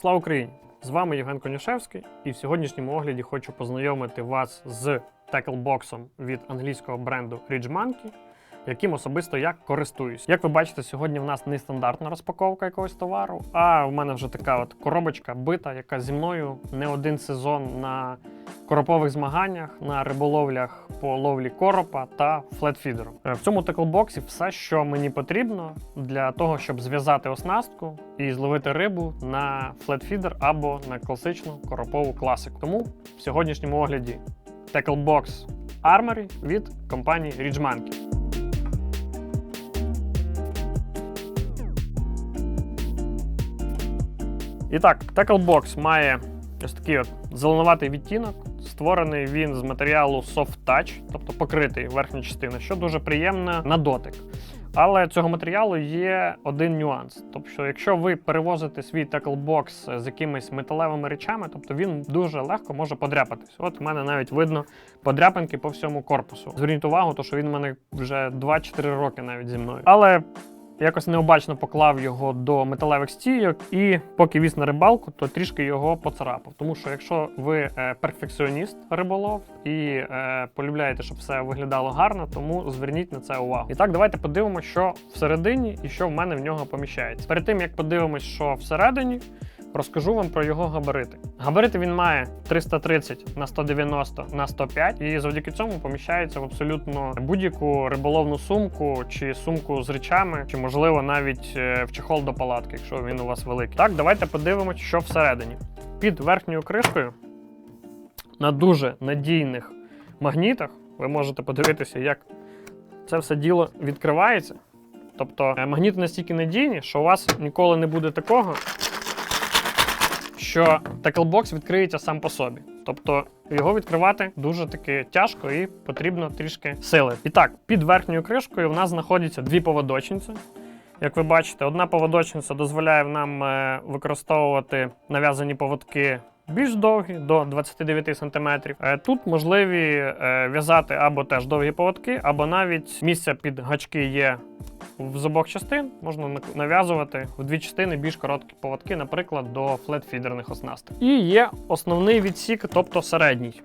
Слава Україні! З вами Євген Конюшевський, і в сьогоднішньому огляді хочу познайомити вас з теклбоксом від англійського бренду Ridge Monkey, яким особисто я користуюсь. Як ви бачите, сьогодні в нас не стандартна розпаковка якогось товару, а в мене вже така от коробочка бита, яка зі мною не один сезон на коропових змаганнях, на риболовлях по ловлі коропа та флетфідеру. Е, В цьому теклбоксі все, що мені потрібно для того, щоб зв'язати оснастку і зловити рибу на флетфідер або на класичну коропову класику. Тому в сьогоднішньому огляді Tacklebox Armory від компанії Ridge. І так, Tacklebox має ось такий от зеленуватий відтінок. Створений він з матеріалу Soft Touch, тобто покритий верхня частина, що дуже приємно на дотик. Але цього матеріалу є один нюанс. Тобто, якщо ви перевозите свій теклбокс з якимись металевими речами, тобто він дуже легко може подряпатись. От в мене навіть видно подряпинки по всьому корпусу. Зверніть увагу, то що він в мене вже 2-4 роки навіть зі мною. Але якось необачно поклав його до металевих стійок, і поки віз на рибалку, то трішки його поцарапав. Тому що якщо ви е, перфекціоніст риболов і е, полюбляєте, щоб все виглядало гарно, тому зверніть на це увагу. І так, давайте подивимося, що всередині і що в мене в нього поміщається. Перед тим як подивимось, що всередині. Розкажу вам про його габарити. Габарити він має 330 на 190 на 105, і завдяки цьому поміщається в абсолютно будь-яку риболовну сумку чи сумку з речами, чи можливо навіть е, в чехол до палатки, якщо він у вас великий. Так, давайте подивимось, що всередині. Під верхньою кришкою на дуже надійних магнітах ви можете подивитися, як це все діло відкривається. Тобто е, магніти настільки надійні, що у вас ніколи не буде такого, що таклбокс відкриється сам по собі. Тобто його відкривати дуже таки тяжко і потрібно трішки сили. І так, під верхньою кришкою в нас знаходяться дві поводочниці. Як ви бачите, одна поводочниця дозволяє нам е, використовувати нав'язані поводки більш довгі, до 29 см. Тут можливі е, в'язати або теж довгі поводки, або навіть місця під гачки є з обох частин. Можна нав'язувати в дві частини більш короткі поводки, наприклад, до флетфідерних оснасток. І є основний відсік, тобто середній.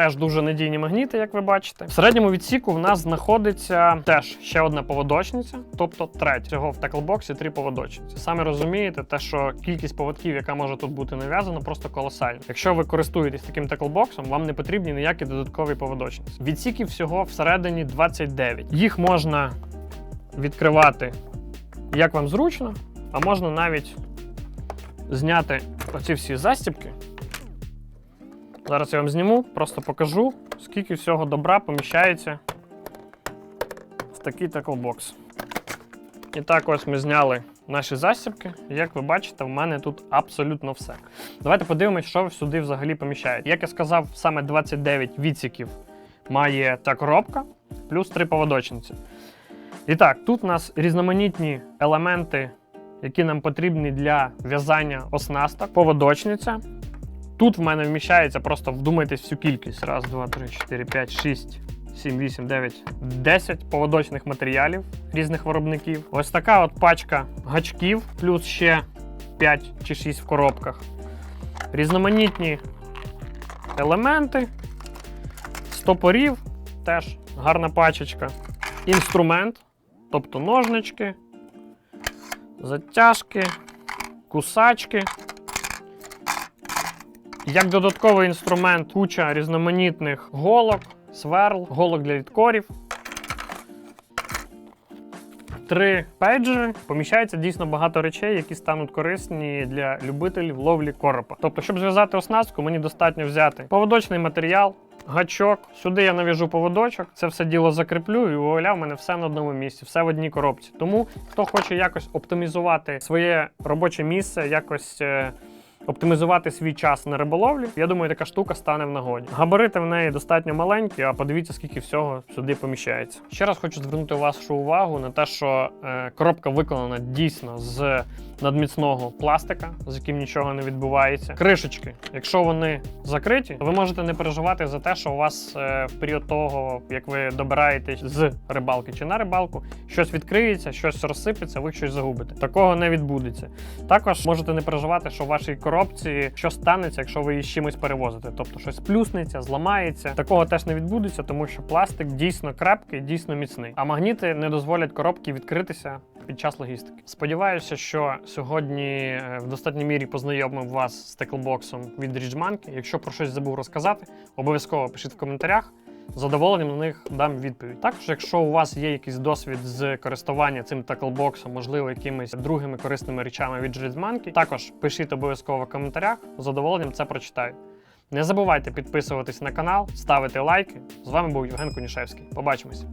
Теж дуже надійні магніти, як ви бачите. В середньому відсіку в нас знаходиться теж ще одна поводочниця, тобто третя. Всього в таклбоксі три поводочниці. Самі розумієте, те, що кількість поводків, яка може тут бути нав'язана, просто колосальна. Якщо ви користуєтесь таким таклбоксом, вам не потрібні ніякі додаткові поводочниці. Відсіків всього всередині 29. Їх можна відкривати як вам зручно, а можна навіть зняти оці всі застібки. Зараз я вам зніму, просто покажу, скільки всього добра поміщається в такий таклбокс. І так ось ми зняли наші засібки. Як ви бачите, в мене тут абсолютно все. Давайте подивимось, що сюди взагалі поміщається. Як я сказав, саме 29 відсіків має ця коробка, плюс 3 поводочниці. І так, тут у нас різноманітні елементи, які нам потрібні для в'язання оснасток, поводочниця. Тут в мене вміщається, просто вдумайтесь всю кількість. Раз, два, три, чотири, п'ять, шість, сім, вісім, дев'ять, десять поводочних матеріалів різних виробників. Ось така от пачка гачків, плюс ще 5 чи 6 в коробках. Різноманітні елементи, стопорів, теж гарна пачечка. Інструмент, тобто ножнички, затяжки, кусачки. Як додатковий інструмент куча різноманітних голок, сверл, голок для відкорів. Три пейджери. Поміщається дійсно багато речей, які стануть корисні для любителів ловлі коропа. Тобто, щоб зв'язати оснастку, мені достатньо взяти поводочний матеріал, гачок. Сюди я нав'яжу поводочок, це все діло закріплю і вуаля, в мене все на одному місці, все в одній коробці. Тому хто хоче якось оптимізувати своє робоче місце, якось. Оптимізувати свій час на риболовлі, я думаю, така штука стане в нагоді. Габарити в неї достатньо маленькі, а подивіться, скільки всього сюди поміщається. Ще раз хочу звернути вашу увагу на те, що е, коробка виконана дійсно з надміцного пластика, з яким нічого не відбувається. Кришечки, якщо вони закриті, то ви можете не переживати за те, що у вас е, в період того, як ви добираєтесь з рибалки чи на рибалку, щось відкриється, щось розсипеться, ви щось загубите. Такого не відбудеться. Також можете не переживати, що в вашій коробці що станеться, якщо ви її з чимось перевозите. Тобто щось плюснеться, зламається. Такого теж не відбудеться, тому що пластик дійсно крепкий, дійсно міцний. А магніти не дозволять коробці відкритися під час логістики. Сподіваюся, що сьогодні е, в достатній мірі познайомив вас з теклбоксом від Ridgemonkey. Якщо про щось забув розказати, обов'язково пишіть в коментарях. Задоволенням на них дам відповідь. Також, якщо у вас є якийсь досвід з користування цим таклбоксом, можливо, якимись другими корисними речами від Ridgemonkey, також пишіть обов'язково в коментарях. З задоволенням це прочитаю. Не забувайте підписуватись на канал, ставити лайки. З вами був Євген Конішевський. Побачимось!